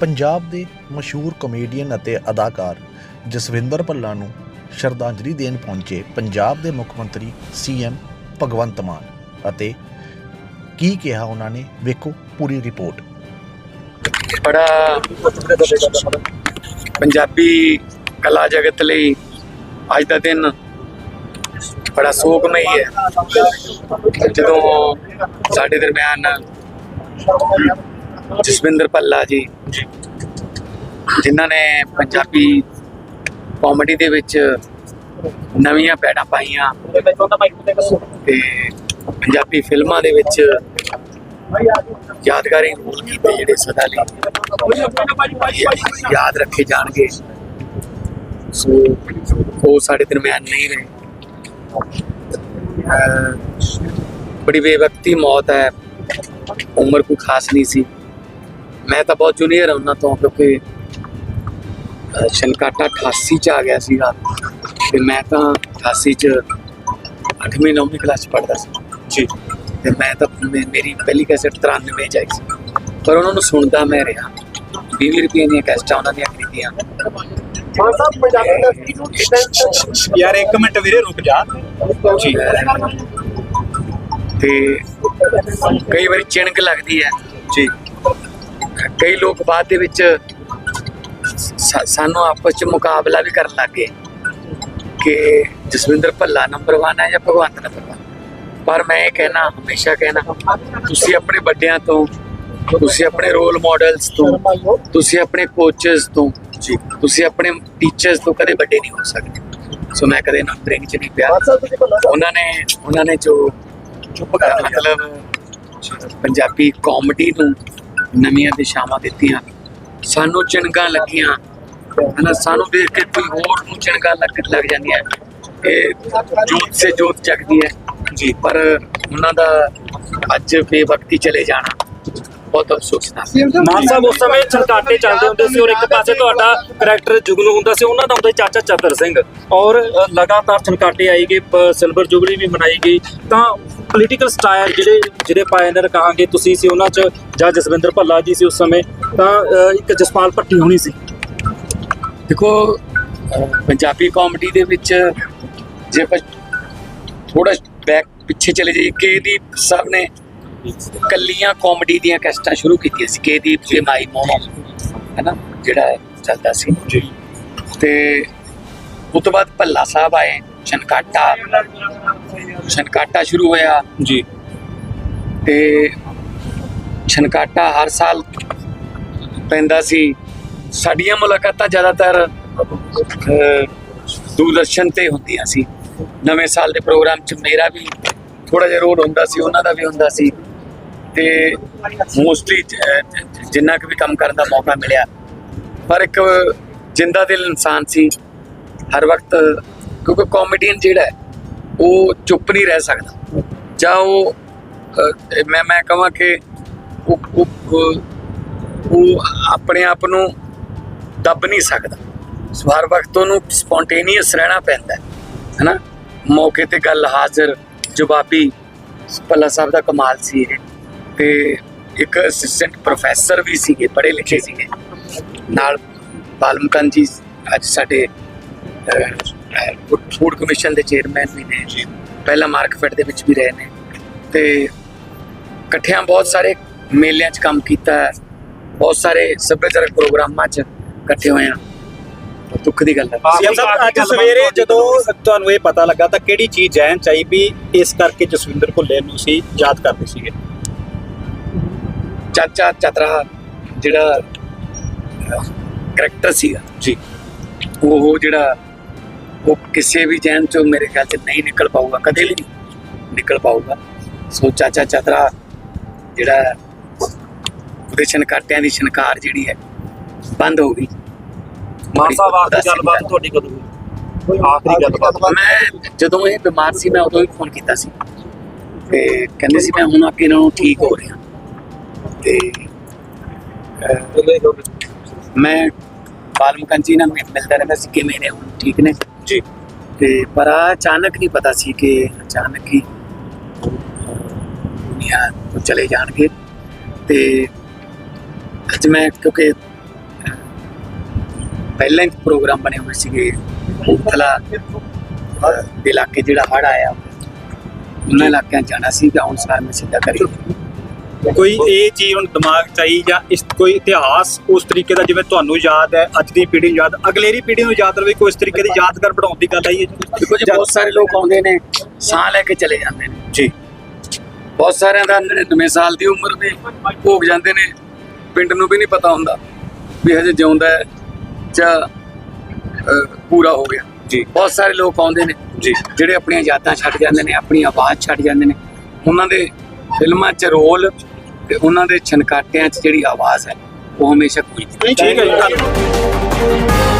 ਪੰਜਾਬ ਦੇ ਮਸ਼ਹੂਰ ਕਮੇਡੀਅਨ ਅਤੇ ਅਦਾਕਾਰ ਜਸਵਿੰਦਰ ਭੱਲਾ ਨੂੰ ਸ਼ਰਧਾਂਜਲੀ ਦੇਣ ਪਹੁੰਚੇ ਪੰਜਾਬ ਦੇ ਮੁੱਖ ਮੰਤਰੀ ਸੀਐਮ ਭਗਵੰਤ ਮਾਨ ਅਤੇ ਕੀ ਕਿਹਾ ਉਹਨਾਂ ਨੇ, ਵੇਖੋ ਪੂਰੀ ਰਿਪੋਰਟ। ਬੜਾ ਪੰਜਾਬੀ ਕਲਾ ਜਗਤ ਲਈ ਅੱਜ ਦਾ ਦਿਨ ਬੜਾ ਸੋਗਮਈ ਹੈ। ਜਦੋਂ ਸਾਡੇ ਦਰਮਿਆਨ ਜਸਵਿੰਦਰ ਭੱਲਾ ਜੀ ਜਿਨ੍ਹਾਂ ਨੇ ਪੰਜਾਬੀ ਕਾਮੇਡੀ ਦੇ ਵਿੱਚ ਨਵੀਆਂ ਪੈੜਾਂ ਪਾਈਆਂ। ਤੇ ਪੰਜਾਬੀ ਫਿਲਮਾਂ ਦੇ ਵਿੱਚ ਯਾਦਗਾਰੀ ਰੋਲ ਕੀਤੇ ਜਿਹੜੇ ਸਦਾ ਲਈ ਯਾਦ ਰੱਖੇ ਜਾਣਗੇ। ਸੋ ਉਹ ਸਾਡੇ ਦਰਮਿਆਨ ਨਹੀਂ ਰਹੇ। ਬੜੀ ਬੇਵਕਤੀ ਮੌਤ ਹੈ। ਉਮਰ ਕੋਈ ਖਾਸ ਨਹੀਂ ਸੀ। ਮੈਂ ਤਾਂ ਬਹੁਤ ਜੂਨੀਅਰ ਹਾਂ ਉਹਨਾਂ ਤੋਂ, ਕਿਉਂਕਿ ਸ਼ਨਕਾਟਾ 88 ਚ ਆ ਗਿਆ ਸੀਗਾ ਤੇ ਮੈਂ ਤਾਂ 88 ਚ 8ਵੀਂ 9ਵੀਂ ਕਲਾਸ ਚ ਪੜ੍ਹਦਾ ਸੀ। ਜੀ। ਤੇ ਮੈਂ ਤਾਂ ਮੇਰੀ ਪਹਿਲੀ ਕੈਸਟ 93 ਚ ਆਈ ਸੀ। ਪਰ ਉਹਨਾਂ ਨੂੰ ਸੁਣਦਾ ਮੈਂ ਰਿਹਾ। 20 ਰੁਪਏ ਦੀਆਂ ਕੈਸਟਾਂ ਉਹਨਾਂ ਦੀਆਂ ਖਰੀਦੀਆਂ। ਯਾਰ ਇੱਕ ਮਿੰਟ ਵੀਰੇ ਰੁਕ ਜਾ। ਜੀ। ਤੇ ਕਈ ਵਾਰੀ ਚਿਣਕ ਲੱਗਦੀ ਹੈ। ਜੀ। ਕਈ ਲੋਕ ਬਾਅਦ ਦੇ ਵਿੱਚ ਸਾਨੂੰ ਆਪਸ ਚ ਮੁਕਾਬਲਾ ਵੀ ਕਰਨ ਲੱਗੇ ਕਿ ਜਸਵਿੰਦਰ ਭੱਲਾ ਨੰਬਰ 1 ਹੈ ਜਾਂ ਭਗਵੰਤ ਨੰਬਰ 1 ਪਰ ਮੈਂ ਇਹ ਕਹਿਣਾ, ਹਮੇਸ਼ਾ ਕਹਿਣਾ, ਤੁਸੀਂ ਆਪਣੇ ਵੱਡਿਆਂ ਤੋਂ, ਤੁਸੀਂ ਆਪਣੇ ਰੋਲ ਮਾਡਲਸ ਤੋਂ, ਤੁਸੀਂ ਆਪਣੇ ਕੋਚਸ ਤੋਂ ਜੀ ਤੁਸੀਂ ਆਪਣੇ ਟੀਚਰਸ ਤੋਂ ਕਦੇ ਵੱਡੇ ਨਹੀਂ ਹੋ ਸਕਦੇ। ਸੋ ਮੈਂ ਕਦੇ ਨੰਬਰਿੰਗ ਚ ਨਹੀਂ ਪਿਆ। ਉਹਨਾਂ ਨੇ ਉਹਨਾਂ ਨੇ ਜੋ ਮਤਲਬ ਪੰਜਾਬੀ ਕਾਮੇਡੀ ਨੂੰ ਨਵੀਆਂ ਦਿਸ਼ਾਵਾਂ ਦਿੱਤੀਆਂ। ਸਾਨੂੰ ਚਿਣਗਾਂ ਲੱਗੀਆਂ। ਹਨਾ ਸਾਨੂੰ ਦੇਖ ਕੇ ਕੋਈ ਹੋਰ ਨੂੰ ਚਿਣਗਾਂ ਲੱਗ ਲੱਗ ਜਾਂਦੀਆਂ। ਇਹ ਜੋਤ ਸੇ ਜੋਤ ਜਗਦੀ ਹੈ। ਜੀ। ਪਰ ਉਹਨਾਂ ਦਾ ਅੱਜ ਬੇਵਕਤੀ ਚਲੇ ਜਾਣਾ। ਬਹੁਤ ਅਫਸੋਸ। ਦਾ ਮਾਨ ਸਾਹਿਬ ਉਸ ਸਮੇਂ ਛਣਕਾਟੇ ਚੱਲਦੇ ਹੁੰਦੇ ਸੀ ਔਰ ਇੱਕ ਪਾਸੇ ਤੁਹਾਡਾ ਕਰੈਕਟਰ ਜੁਗਨੂ ਹੁੰਦਾ ਸੀ ਉਹਨਾਂ ਦਾ ਹੁੰਦਾ ਸੀ ਚਾਚਾ ਚਤਰ ਸਿੰਘ। ਔਰ ਅ, ਲਗਾਤਾਰ ਛਣਕਾਟੇ ਆਈ ਗਏ ਪ- ਸਿਲਵਰ ਜੁਬਲੀ ਵੀ ਮਨਾਈ ਗਈ। ਤਾਂ ਪੋਲੀਟੀਕਲ ਸਟਾਇਰ ਜਿਹੜੇ ਜਿਹੜੇ ਪਾਇਨਰ ਕਹਾਂਗੇ ਤੁਸੀਂ ਸੀ ਉਹਨਾਂ 'ਚ ਜਾਂ ਜਸਵਿੰਦਰ ਭੱਲਾ ਜੀ ਸੀ ਉਸ ਸਮੇਂ ਤਾਂ ਅ, ਇੱਕ ਜਸਪਾਲ ਭੱਟੀ ਹੋਣੀ ਸੀ। ਦੇਖੋ ਅਹ ਪੰਜਾਬੀ ਕਾਮੇਡੀ ਦੇ ਵਿੱਚ ਜੇ ਆਪਾਂ ਥੋੜਾ ਬੈਕ ਪਿੱਛੇ ਚਲੇ ਜਾਈਏ ਕੇਦੀਪ ਸਾਹਿਬ ਨੇ ਕੱਲੀਆਂ ਕਾਮੇਡੀ ਦੀਆਂ ਕੈਸਟਾਂ ਸ਼ੁਰੂ ਕੀਤੀਆਂ ਸੀ ਕੇਦੀਪ ਤੇ ਮਾਈ ਮੋਨੋ ਹੈਨਾ ਜਿਹੜਾ ਚੱਲਦਾ ਸੀ। ਜੀ। ਤੇ ਉਸ ਤੋਂ ਬਾਅਦ ਭੱਲਾ ਸਾਹਿਬ ਆਏ ਛਨਕਾਟਾ। ਛਨਕਾਟਾ ਸ਼ੁਰੂ ਹੋਇਆ। ਜੀ। ਤੇ ਛਨਕਾਟਾ ਹਰ ਸਾਲ ਪੈਂਦਾ ਸੀ। ਸਾਡੀਆਂ ਮੁਲਾਕਾਤਾਂ ਜ਼ਿਆਦਾਤਰ ਦੂਰਦਰਸ਼ਨ ਤੇ ਹੁੰਦੀਆਂ ਸੀ। ਨਵੇਂ ਸਾਲ ਦੇ ਪ੍ਰੋਗਰਾਮ 'ਚ ਮੇਰਾ ਵੀ ਥੋੜਾ ਜਿਹਾ ਰੋਲ ਹੁੰਦਾ ਸੀ ਉਹਨਾਂ ਦਾ ਵੀ ਹੁੰਦਾ ਸੀ। ਤੇ ਮੋਸਟਲੀ ਜਿੰਨਾ ਕੁ ਵੀ ਕੰਮ ਕਰਨ ਦਾ ਮੌਕਾ ਮਿਲਿਆ। ਪਰ ਇੱਕ ਜਿੰਦਾ ਦਿਲ ਇਨਸਾਨ ਸੀ। ਹਰ ਵਕਤ ਕਿਉਂਕਿ ਕਾਮੇਡੀਅਨ ਜਿਹੜਾ ਉਹ ਚੁੱਪ ਨਹੀਂ ਰਹਿ ਸਕਦਾ। ਜਾਂ ਉਹ ਮੈਂ ਮੈਂ ਕਹਾਂ ਕਿ ਉਹ, ਉਹ- ਆਪਣੇ ਆਪ ਨੂੰ ਦੱਬ ਨਹੀਂ ਸਕਦਾ। ਹਰ ਵਕਤ ਉਹਨੂੰ ਸਪੌਂਟੇਨੀਅਸ ਰਹਿਣਾ ਪੈਂਦਾ ਹੈ, ਹੈਨਾ? ਮੌਕੇ ਤੇ ਗੱਲ ਹਾਜ਼ਰ, ਜਵਾਬੀ, ਭੱਲਾ ਸਾਹਿਬ ਦਾ ਕਮਾਲ ਸੀ ਇਹ। ਤੇ ਇੱਕ ਅਸਿਸਟੈਂਟ ਪ੍ਰੋਫੈਸਰ ਵੀ ਸੀਗੇ ਪੜ੍ਹੇ ਲਿਖੇ ਸੀਗੇ। ਨਾਲ ਬਾਲਮਕਨ ਜੀ ਅੱਜ ਸਾਡੇ ਫੂਡ ਕਮਿਸ਼ਨ ਦੇ ਚੇਅਰਮੈਨ ਵੀ ਨੇ। ਜੀ। ਪਹਿਲਾਂ ਮਾਰਕਫੈਟ ਦੇ ਵਿੱਚ ਵੀ ਰਹੇ ਨੇ। ਤੇ ਇਕੱਠਿਆਂ ਬਹੁਤ ਸਾਰੇ ਮੇਲਿਆਂ 'ਚ ਕੰਮ ਕੀਤਾ। ਹੈ ਬਹੁਤ ਸਾਰੇ ਸੱਭਿਆਚਾਰਕ ਪ੍ਰੋਗਰਾਮਾਂ 'ਚ ਇਕੱਠੇ ਹੋਏ ਹਾਂ। ਦੁੱਖ ਦੀ ਗੱਲ ਹੈ। ਸੀਐਮ ਸਾਹਿਬ ਅੱਜ ਸਵੇਰੇ ਜਦੋਂ ਤੁਹਾਨੂੰ ਇਹ ਪਤਾ ਲੱਗਾ ਤਾਂ ਕਿਹੜੀ ਚੀਜ਼ ਜਹਿਨ ਚਾਹੀ ਵੀ ਇਸ ਕਰਕੇ ਜਸਵਿੰਦਰ ਭੁੱਲੇ ਨੂੰ ਸੀ ਯਾਦ ਕਰਦੇ ਸੀਗੇ। ਚਾਚਾ ਚਤਰਾ ਜਿਹੜਾ ਕਰੈਕਟਰ ਸੀਗਾ। ਜੀ। ਉਹ ਜਿਹੜਾ ਉਹ ਕਿਸੇ ਵੀ ਜੈਨ ਚੋਂ ਮੇਰੇ ਖਿਆਲ 'ਚ ਨਹੀਂ ਨਿਕਲ ਪਾਊਗਾ ਕਦੇ ਵੀ ਨਹੀਂ ਨਿਕਲ ਪਾਊਗਾ। ਸੋ ਚਾਚਾ ਚਤਰਾ ਜਿਹੜਾ ਉਹਦੇ ਛਨਕਾਟਿਆਂ ਦੀ ਛਨਕਾਰ ਜਿਹੜੀ ਹੈ ਬੰਦ ਹੋ ਗਈ। ਮਾਨ ਸਾਹਿਬ ਆਖਰੀ ਗੱਲਬਾਤ ਤੁਹਾਡੀ ਕਦੋਂ ਹੋਈ? ਆਖਰੀ ਗੱਲਬਾਤ ਮੈਂ ਜਦੋਂ ਇਹ ਬਿਮਾਰ ਸੀ ਮੈਂ ਉਦੋਂ ਹੀ ਫੋਨ ਕੀਤਾ ਸੀ। ਤੇ ਕਹਿੰਦੇ ਸੀ ਮੈਂ ਹੁਣ ਅੱਗੇ ਨਾਲੋਂ ਠੀਕ ਹੋ ਰਿਹਾ। ਤੇ ਮੈਂ ਬਾਲਮਕਨ ਜੀ ਨਾਲ ਮਿਲ- ਮਿਲਦਾ ਰਹਿੰਦਾ ਸੀ ਕਿਵੇਂ ਨੇ ਹੁਣ ਠੀਕ ਨੇ। ਜੀ। ਤੇ ਪਰ ਅਚਾਨਕ ਨਹੀਂ ਪਤਾ ਸੀ ਕਿ ਅਚਾਨਕ ਹੀ ਦੁਨੀਆ ਤੋਂ ਚਲੇ ਜਾਣਗੇ। ਤੇ ਅੱਜ ਮੈਂ ਕਿਉਂਕਿ ਪਹਿਲਾਂ ਹੀ ਪ੍ਰੋਗਰਾਮ ਬਣੇ ਹੋਏ ਸੀਗੇ ਦੇ ਇਲਾਕੇ ਜਿਹੜਾ ਹੜ ਆਇਆ ਉਹਨਾਂ ਇਲਾਕਿਆਂ ਜਾਣਾ ਸੀ ਸਾਰ ਮੈਂ ਸਿੱਧਾ ਕਰੀ ਕੋਈ ਇਹ ਚੀਜ਼ ਹੁਣ ਦਿਮਾਗ ਚ ਆਈ ਜਾਂ ਇਸ ਕੋਈ ਇਤਿਹਾਸ ਉਸ ਤਰੀਕੇ ਦਾ ਜਿਵੇਂ ਤੁਹਾਨੂੰ ਯਾਦ ਹੈ ਅੱਜ ਦੀ ਪੀੜ੍ਹੀ ਨੂੰ ਯਾਦ ਅਗਲੇਰੀ ਪੀੜ੍ਹੀ ਨੂੰ ਯਾਦ ਰਵੇ ਕੋਈ ਇਸ ਤਰੀਕੇ ਦੀ ਯਾਦਗਾਰ ਬਣਾਉਣ ਦੀ ਗੱਲ ਆਈ ਹੈ ਦੇਖੋ ਜੀ ਬਹੁਤ ਸਾਰੇ ਲੋਕ ਆਉਂਦੇ ਨੇ ਸਾਹ ਲੈ ਕੇ ਚਲੇ ਜਾਂਦੇ ਨੇ। ਜੀ। ਬਹੁਤ ਸਾਰਿਆਂ ਦਾ 99 ਸਾਲ ਦੀ ਉਮਰ ਦੇ ਭੋਗ ਜਾਂਦੇ ਨੇ। ਪਿੰਡ ਨੂੰ ਵੀ ਨਹੀਂ ਪਤਾ ਹੁੰਦਾ ਵੀ ਹਜੇ ਜਿਉਂਦਾ ਹੈ ਜਾਂ ਪੂਰਾ ਹੋ ਗਿਆ। ਜੀ। ਬਹੁਤ ਸਾਰੇ ਲੋਕ ਆਉਂਦੇ ਨੇ ਜੀ। ਜਿਹੜੇ ਆਪਣੀਆਂ ਯਾਦਾਂ ਛੱਡ ਜਾਂਦੇ ਨੇ ਆਪਣੀ ਆਵਾਜ਼ ਛੱਡ ਜਾਂਦੇ ਨੇ। ਉਹਨਾਂ ਦੇ ਫਿਲਮਾਂ 'ਚ ਰੋਲ ਤੇ ਉਹਨਾਂ ਦੇ ਛਨਕਾਟਿਆਂ 'ਚ ਜਿਹੜੀ ਆਵਾਜ਼ ਹੈ ਉਹ ਹਮੇਸ਼ਾ ਗੂੰਜਦੀ ਠੀਕ ਹੈ ਜੀ। ਧੰਨਵਾਦ।